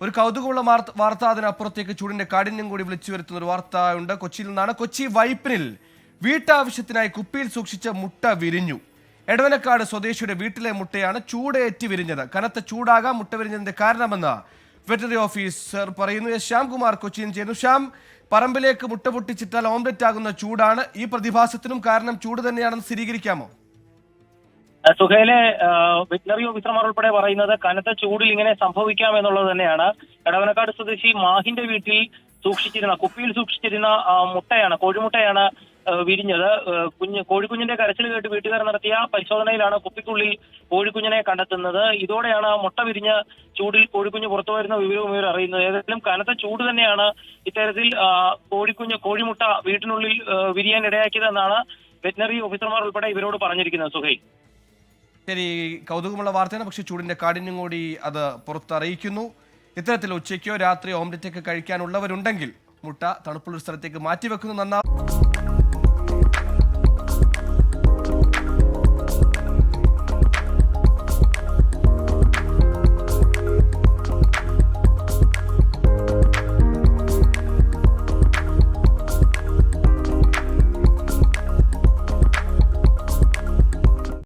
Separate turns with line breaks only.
ഒരു കൗതുകമുള്ള വാർത്ത അതിനപ്പുറത്തേക്ക് ചൂടിന്റെ കാഠിന്യം കൂടി വിളിച്ചു വരുത്തുന്ന ഒരു വാർത്ത ഉണ്ട്. കൊച്ചിയിൽ നിന്നാണ് കൊച്ചി വൈപ്പിനിൽ വീട്ടാവശ്യത്തിനായി കുപ്പിയിൽ സൂക്ഷിച്ച മുട്ട വിരിഞ്ഞു. എടവനക്കാട് സ്വദേശിയുടെ വീട്ടിലെ മുട്ടയാണ് ചൂടേറ്റി വിരിഞ്ഞത്. കനത്ത ചൂടാകാം മുട്ട വിരിഞ്ഞതിന്റെ കാരണമെന്ന് വെറ്ററി ഓഫീസർ പറയുന്നു. എസ് ശ്യാംകുമാർ കൊച്ചിയിൽ ചെയ്യുന്നു. ശ്യാം പറമ്പിലേക്ക് മുട്ട പൊട്ടിച്ചിട്ടാൽ ഓംലെറ്റ് ആകുന്ന ചൂടാണ് ഈ പ്രതിഭാസത്തിനും കാരണം ചൂട് തന്നെയാണെന്ന് സ്ഥിരീകരിക്കാമോ?
സുഹേലെ വെറ്റിനറി ഓഫീസർമാർ ഉൾപ്പെടെ പറയുന്നത് കനത്ത ചൂടിൽ ഇങ്ങനെ സംഭവിക്കാം എന്നുള്ളത് തന്നെയാണ്. എടവനക്കാട് സ്വദേശി മാഹിന്റെ വീട്ടിൽ സൂക്ഷിച്ചിരുന്ന കുപ്പിയിൽ സൂക്ഷിച്ചിരുന്ന മുട്ടയാണ് കോഴിമുട്ടയാണ് വിരിഞ്ഞത്. കുഞ്ഞ് കോഴിക്കുഞ്ഞിന്റെ കരച്ചിൽ കേട്ട് വീട്ടുകാർ നടത്തിയ പരിശോധനയിലാണ് കുപ്പിക്കുള്ളിൽ കോഴിക്കുഞ്ഞിനെ കണ്ടെത്തുന്നത്. ഇതോടെയാണ് മുട്ട വിരിഞ്ഞ് ചൂടിൽ കോഴിക്കുഞ്ഞ് പുറത്തു വരുന്ന വിവരവും ഇവർ അറിയുന്നത്. ഏതായാലും കനത്ത ചൂട് തന്നെയാണ് ഇത്തരത്തിൽ കോഴിക്കുഞ്ഞ് കോഴിമുട്ട വീട്ടിനുള്ളിൽ വിരിയാൻ ഇടയാക്കിയതെന്നാണ് വെറ്റിനറി ഓഫീസർമാർ ഉൾപ്പെടെ ഇവരോട് പറഞ്ഞിരിക്കുന്നത് സുഹൈൽ.
ശരി കൗതുകമുള്ള വാർത്തയാണ്. പക്ഷേ ചൂടിന്റെ കാഠിന്യം കൂടി അത് പുറത്തറിയിക്കുന്നു. ഇത്തരത്തിൽ ഉച്ചയ്ക്കോ രാത്രിയോ ഓംലെറ്റൊക്കെ കഴിക്കാനുള്ളവരുണ്ടെങ്കിൽ മുട്ട തണുപ്പുള്ള സ്ഥലത്തേക്ക് മാറ്റിവെക്കുന്നു. നന്നാ